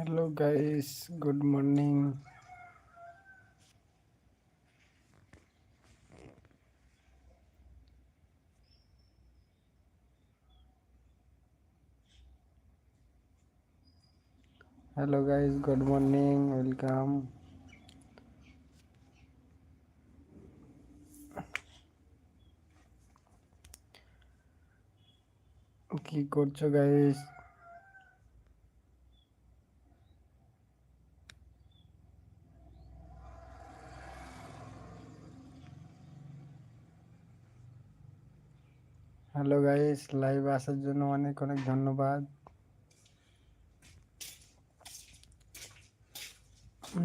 hello guys good morning hello guys good morning welcome কি করছো guys live আসার জন্য অনেক অনেক ধন্যবাদ।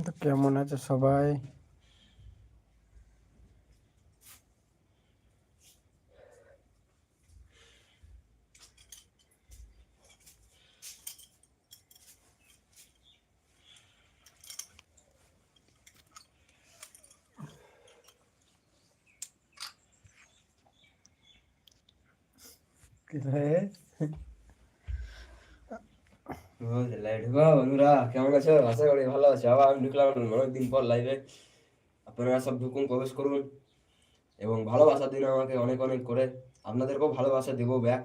তো কেমন আছে সবাই? কেমন আছো আশা করি ভালো আছো আবার আমি ঢুকলাম অনেকদিন পর লাইভে আপনারা সব ঢুকুন প্রবেশ করুন এবং ভালোবাসা দিন আমাকে অনেক অনেক করে আপনাদেরকেও ভালোবাসা দেবো ব্যাক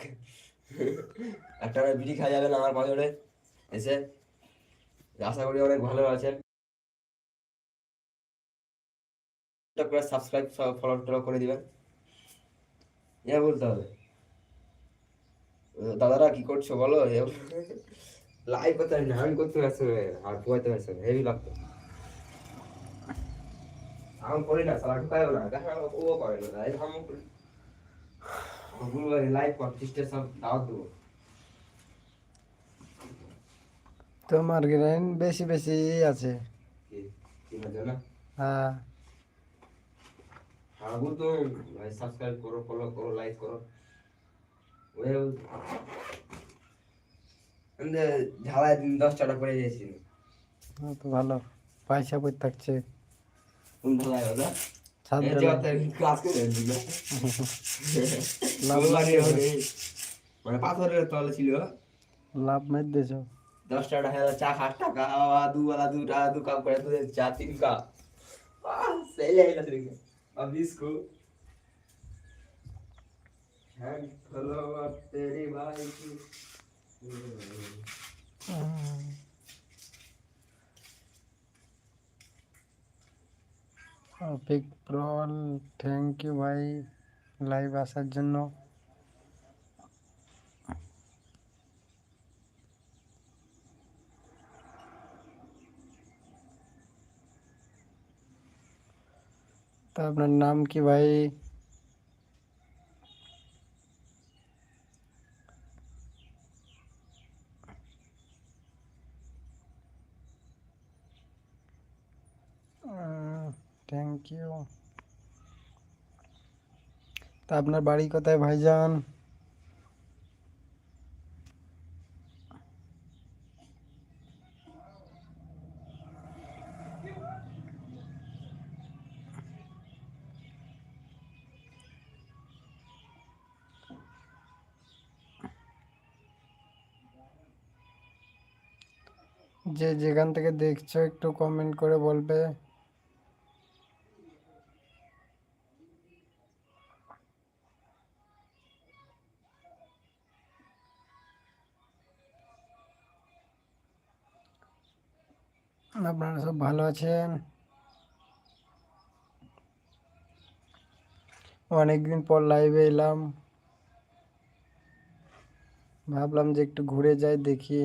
একটা বিড়ি খাওয়া যাবেন আমার পাঁচরে এসে আশা করি অনেক ভালো আছেন সাবস্ক্রাইব ফলো টলো করে দিবেন ইয়ে বলতে হবে দাদারা কি করছ বলো? লাইভ কোথায় না আমি করতে পারছি আর বইতে পারছি হেভি লাগতো। আমি করি না সারা ঢুকাই না ও করে না লাইভ আমি করি। লাইভ কন্টেস্টে তোমার গ্রেন বেশি বেশি আছে। হ্যাঁ। আগু তো সাবস্ক্রাইব করো ফলো করো লাইক করো। ঝালাই দিন দশ টাকা করে দিয়েছি হ্যাঁ, তো ভালো। পয়সা পড়ে থাকছে? কোন দাদা লাভ বাড়ি মানে পাথরের তলে ছিল। লাভ মেরে দিয়েছ। দশ টাকা চা খাট টাকা দুবেলা দু টাকা দু কাপ করে চা তিন কাপ। সেই লাগল हेलो तेरी भाई की বিগ প্রল থ্যাংক ইউ ভাই লাইভ আসার জন্য তা আপনার নাম কি ভাই থ্যাংক ইউ তা আপনার বাড়ি কোথায়, ভাইজান? যে যেখান থেকে দেখছ একটু কমেন্ট করে বলবে। আপনারা সব ভালো আছেন? অনেকদিন পর লাইভে এলাম। ভাবলাম যে একটু ঘুরে যাই দেখি।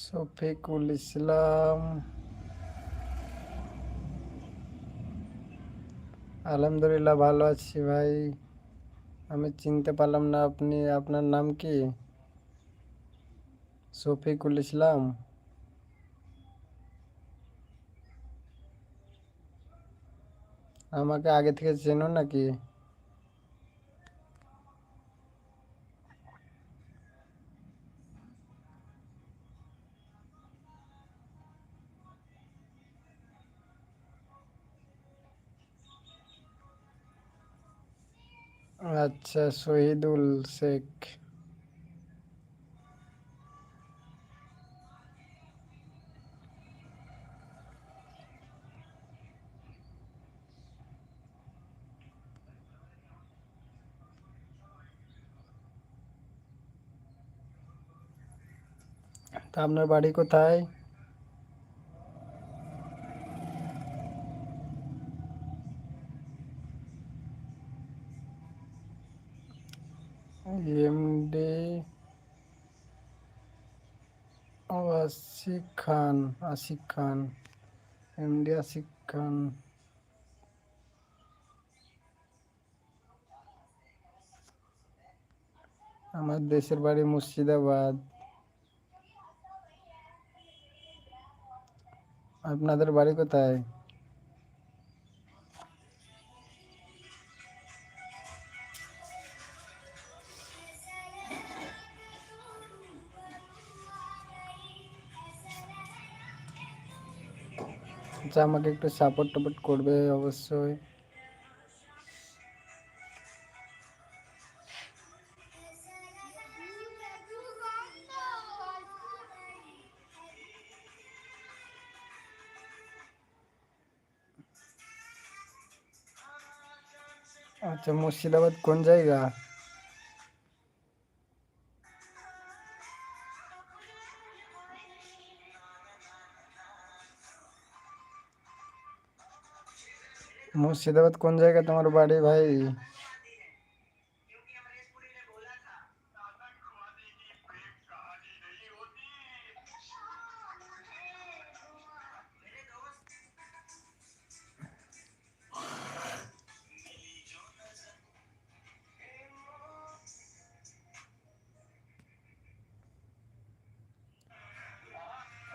শফিকুল ইসলাম। আলহামদুলিল্লাহ, ভালো আছি ভাই। আমি চিনতে পারলাম না, আপনি, আপনার নাম কি? শফিকুল ইসলাম। আমাকে আগে থেকে চেনো নাকি? আচ্ছা শহীদুল শেখ তা আপনার বাড়ি কোথায় এমডি ও আশিক খান আশিক খান এমডি আশিক খান আমার দেশের বাড়ি মুর্শিদাবাদ আপনাদের বাড়ি কোথায় আচ্ছা আমাকে একটু সাপোর্ট টাপোর্ট করবে অবশ্যই। আচ্ছা মুর্শিদাবাদ কোন জায়গা? মুর্শিদাবাদ কোন জায়গা তোমার বাড়ি ভাই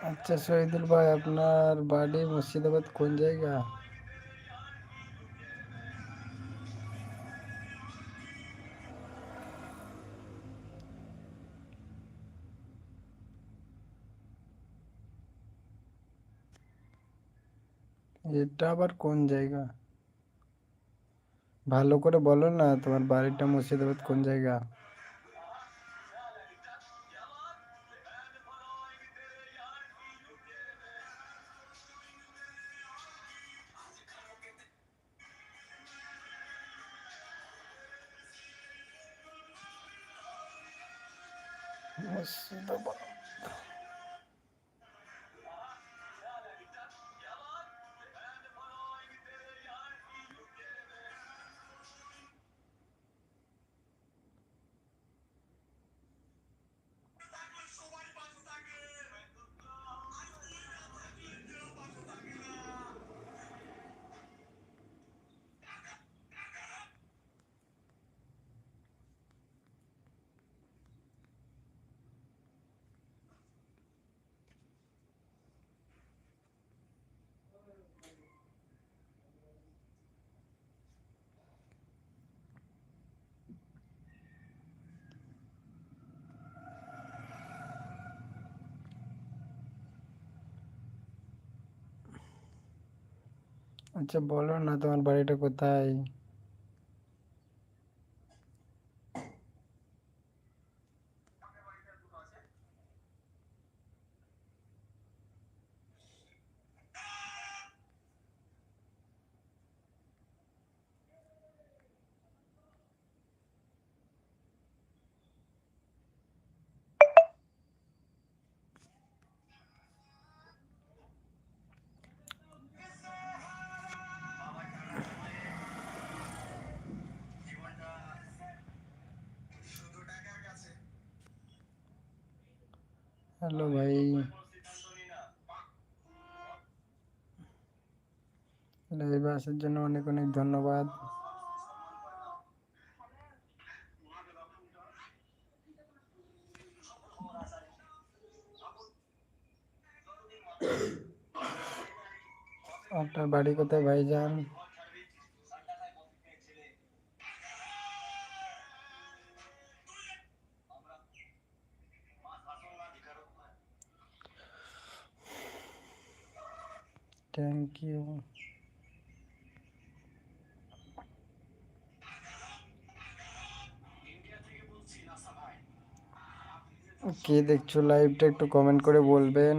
আচ্ছা শহীদুল ভাই আপনার বাড়ি মুর্শিদাবাদ কোন জায়গা এটা আবার কোন জায়গা? ভালো করে বলো না তোমার বাড়িটা মুর্শিদাবাদ কোন জায়গা? মুর্শিদাবাদ। আচ্ছা বলো না তোমার বাড়িটা কোথায়? হ্যালো ভাই। লাইভে আসার জন্য অনেক অনেক ধন্যবাদ। আপনার বাড়ি কোথায় ভাইজান? ইউ কে দেখছ লাইভটা একটু কমেন্ট করে বলবেন।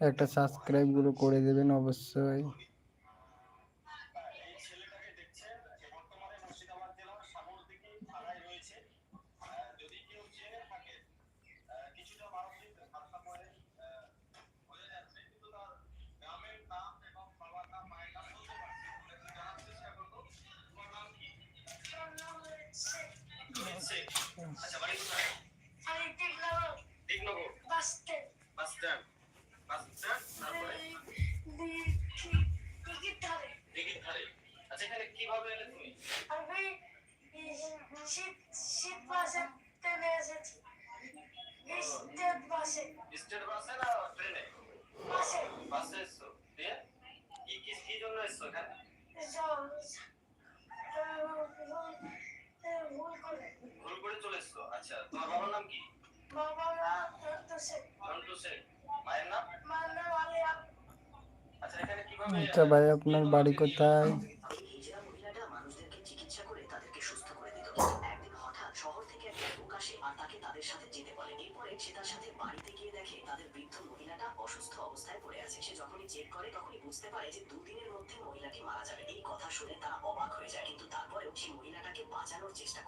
একটা সাবস্ক্রাইবগুলো করে দেবেন অবশ্যই আমি Tiknagar Tiknagar bus stand bus stand bus stand তারপরে টিকিট ধরে দিঘির ধারে আচ্ছা এখানে কীভাবে এলে তুমি আমি শীত শীত বাসে ট্রেনে স্টেট বাসে স্টেট বাসে না ট্রেনে বাসে বাসে এসছো দিয়ে কি কি জন্য এসছো এখানে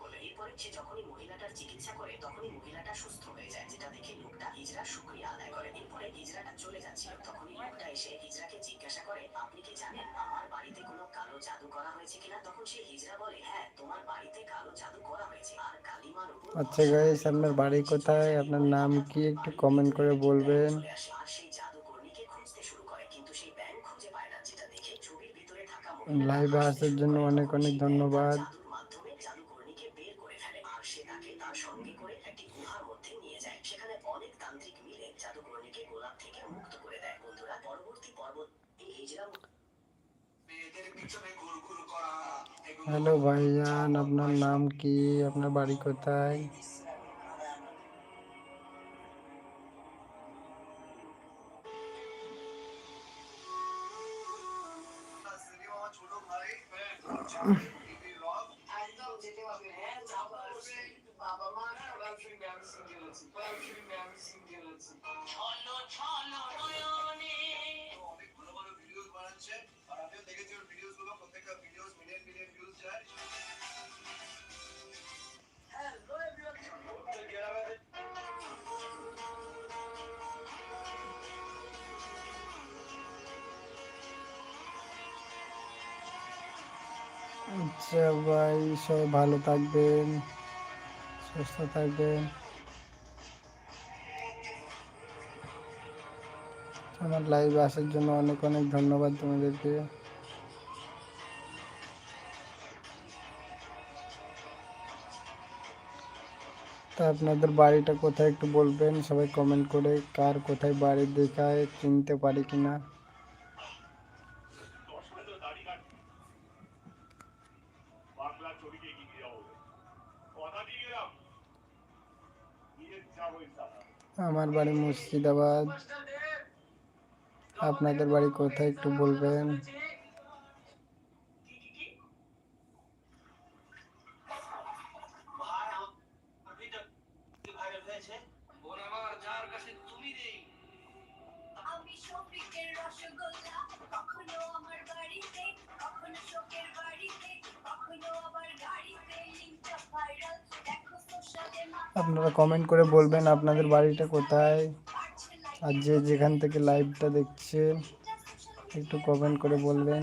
করবে এরপরে সে যখনই মহিলাটার চিকিৎসা করে, তখনই মহিলাটা সুস্থ হয়ে যায়, যেটা দেখে লোকটা হিজড়া শুক্রিয়া আদায় হিজড়াটা চলে যাচ্ছিল। তখনই লোকটা এসে হিজড়াকে জিজ্ঞাসা করে আপনি কি জানেন আমার বাড়িতে কোনো কালো জাদু করা হয়েছে কিনা? তখন হিজড়া বলে হ্যাঁ তোমার বাড়িতে কালো জাদু করা হয়েছে। আর কালিমার উপর আচ্ছা গাইস আপনার বাড়ি কোথায়? আপনার নাম কি একটু কমেন্ট করে বলবেন? চলে আসে আর সেই জাদুকর্মীকে খুঁজতে শুরু করে। কিন্তু সেই ব্যাংক খুঁজে পায় না যেটা দেখে ছবির ভিতরে থাকা লাইভে আসার জন্য অনেক অনেক ধন্যবাদ। হ্যালো ভাইজান আপনার নাম কি আপনার বাড়ি কোথায় একদম যেতে হবে হ্যাঁ যাব অবশ্যই। বাবা মা সবাই সবাই ভালো থাকবেন, সুস্থ থাকবেন। আমার লাইভে আসার জন্য অনেক অনেক ধন্যবাদ তোমাদেরকে। তা আপনাদের বাড়িটা কোথায় একটু বলবেন? সবাই কমেন্ট করে, কার কোথায় বাড়ি দেখায়, চিনতে পারি কিনা? আমার বাড়ি মুর্শিদাবাদ। আপনাদের বাড়ি কোথায় একটু বলবেন? আপনারা কমেন্ট করে বলবেন আপনাদের বাড়িটা কোথায়, আর যে যেখান থেকে লাইভটা দেখছেন, একটু কমেন্ট করে বলবেন।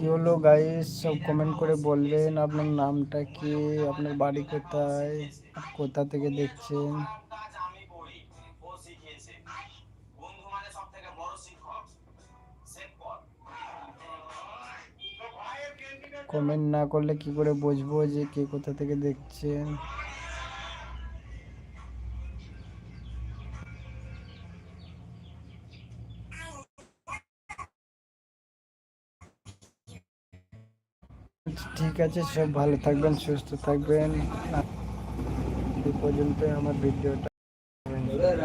কি হলো গাইস সব কমেন্ট করে বলবেন আপনার নামটা কি, আপনার বাড়ি কোথায়, কোথা থেকে দেখছেন? কমেন্ট না করলে কি করে বুঝব যে কে কোথা থেকে দেখছেন? আছে সব ভালো থাকবেন সুস্থ থাকবেন এই পর্যন্ত আমার ভিডিওটা ধন্যবাদ